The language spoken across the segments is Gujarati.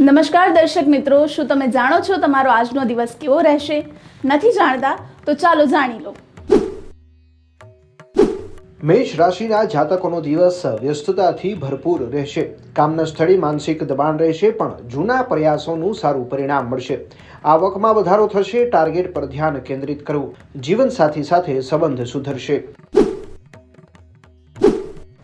નમસ્કાર દર્શક મિત્રો, શું તમે જાણો છો તમારો આજનો દિવસ કેવો રહેશે? નથી જાણતા તો ચાલો જાણી લો. મેષ રાશિના જાતકોનો દિવસ વ્યસ્તતાથી ભરપૂર રહેશે. કામના સ્થળે માનસિક દબાણ રહેશે, પણ જૂના પ્રયાસોનું સારું પરિણામ મળશે. આવકમાં વધારો થશે, ટાર્ગેટ પર ધ્યાન કેન્દ્રિત કરવું, જીવનસાથી સાથે સંબંધ સુધરશે.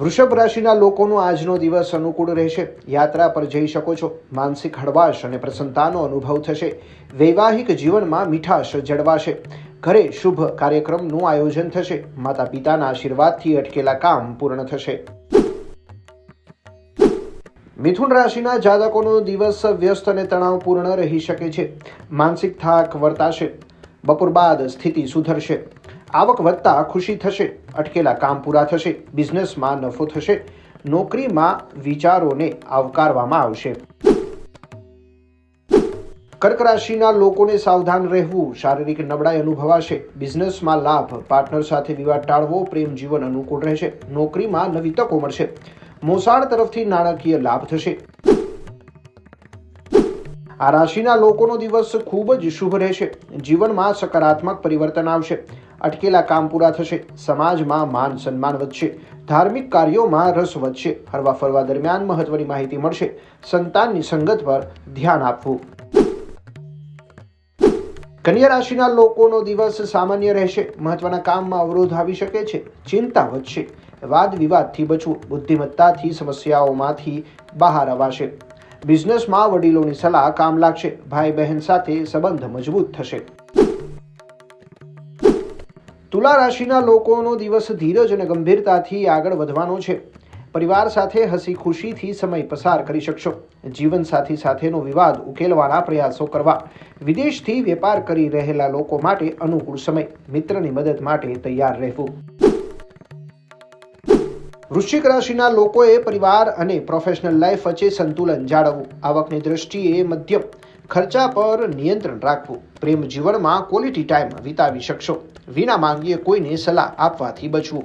વૃષભ રાશિના લોકોનો આજનો દિવસ અનુકૂળ રહેશે. યાત્રા પર જઈ શકો છો. માનસિક હળવાશ અને પ્રસન્નતાનો અનુભવ થશે. વૈવાહિક જીવનમાં મીઠાશ જળવાશે. ઘરે શુભ કાર્યક્રમનું આયોજન થશે. માતા પિતાના આશીર્વાદથી અટકેલા કામ પૂર્ણ થશે. મિથુન રાશિના જાતકોનો દિવસ વ્યસ્ત અને તણાવપૂર્ણ રહી શકે છે. માનસિક થાક વર્તાશે. બપોર બાદ સ્થિતિ સુધરશે. આવક વધતા ખુશી થશે, અટકેલા કામ પૂરા થશે, બિઝનેસમાં નફો થશે, નોકરીમાં વિચારોને આવકારવામાં આવશે. કર્ક રાશિના લોકોને સાવધાન રહેવું શારીરિક નબળાઈ અનુભવાશે, બિઝનેસમાં લાભ, પાર્ટનર સાથે વિવાદ ટાળવો, પ્રેમ જીવન અનુકૂળ રહેશે, નોકરીમાં નવી તકો મળશે, મોસાળ તરફથી નાણાકીય લાભ થશે. આ રાશિના લોકોનો દિવસ ખૂબ જ શુભ રહેશે, જીવનમાં સકારાત્મક પરિવર્તન આવશે અટકેલા કામ પૂરા થશે. સમાજમાં માન સન્માન વધશે. ધાર્મિક કાર્યોમાં રસ વધશે. હરવા ફરવા દરમિયાન મહત્વની માહિતી મળશે. સંતાનની સંગત પર ધ્યાન આપવું. કન્યા રાશિના લોકોનો દિવસ સામાન્ય રહેશે. મહત્વના કામમાં અવરોધ આવી શકે છે. ચિંતા વધશે. વાદ વિવાદથી બચવું. બુદ્ધિમત્તાથી સમસ્યાઓમાંથી બહાર અવાશે. બિઝનેસમાં વડીલોની સલાહ કામ લાગશે. ભાઈ બહેન સાથે સંબંધ મજબૂત થશે. તુલા રાશિના લોકોનો દિવસ ધીરજ અને ગંભીરતાથી આગળ વધવાનો છે. પરિવાર સાથે હસી ખુશીથી સમય પસાર કરી શકશો. જીવનસાથી સાથેનો વિવાદ ઉકેલવાના પ્રયાસો કરવા. વિદેશથી વેપાર કરી રહેલા લોકો માટે અનુકૂળ સમય. મિત્રની મદદ માટે તૈયાર રહેવું. વૃશ્ચિક રાશિના લોકોએ પરિવાર અને પ્રોફેશનલ લાઈફ વચ્ચે સંતુલન જાળવવું. આવકની દ્રષ્ટિએ મધ્યમ. ખર્ચા પર નિયંત્રણ રાખવું. પ્રેમ જીવનમાં ક્વોલિટી ટાઈમ વિતાવી શકશો. વિના માંગીએ કોઈને સલાહ આપવાથી બચવું.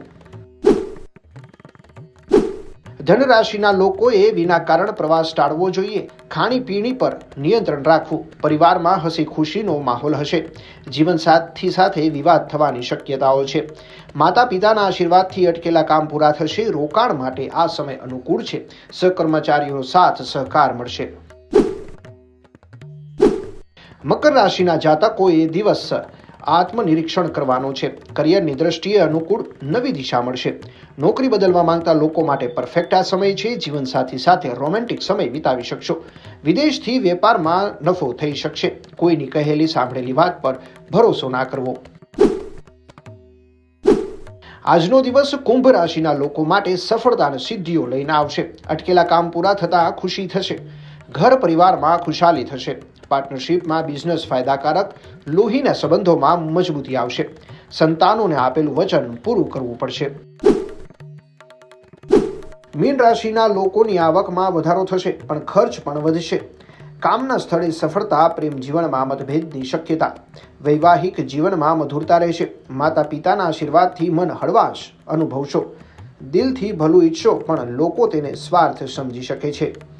ધન રાશિના લોકોએ વિના કારણ પ્રવાસ ટાળવો જોઈએ. ખાણીપીણી પર નિયંત્રણ રાખવું. પરિવારમાં હસી ખુશીનો માહોલ હશે. જીવનસાથી સાથે વિવાદ થવાની શક્યતાઓ છે. માતા પિતાના આશીર્વાદથી અટકેલા કામ પૂરા થશે. રોકાણ માટે આ સમય અનુકૂળ છે. સહકર્મચારીઓનો સાથ સહકાર મળશે. મકર રાશિના જાતકોએ દિવસ આત્મનિરીક્ષણ કરવાનો છે. કરિયરની દ્રષ્ટિએ અનુકૂળ નવી દિશા મળશે. નોકરી બદલવા માંગતા લોકો માટે પરફેક્ટ આ સમય છે. જીવનસાથી સાથે રોમેન્ટિક સમય વિતાવી શકશો. વિદેશથી વેપારમાં નફો થઈ શકશે. કોઈની કહેલી સાંભળેલી વાત પર ભરોસો ના કરવો. આજનો દિવસ કુંભ રાશિના લોકો માટે સફળતા અને સિદ્ધિઓ લઈને આવશે. અટકેલા કામ પૂરા થતાં ખુશી થશે. ઘર પરિવારમાં ખુશાલી થશે. પાર્ટનરશિપમાં બિઝનેસ ફાયદાકારક, લોહીના સંબંધોમાં મજબૂતી આવશે. સંતાનોને આપેલું વચન પૂરું કરવું પડશે. મીન રાશિના લોકોની આવકમાં વધારો થશે, પણ ખર્ચ પણ વધશે. કામના સ્થળે સફળતા, પ્રેમ જીવનમાં મતભેદની શક્યતા. વૈવાહિક જીવનમાં મધુરતા રહેશે. માતા પિતાના આશીર્વાદથી મન હળવાશ અનુભવશો. દિલથી ભલું ઈચ્છો, પણ લોકો તેને સ્વાર્થ સમજી શકે છે.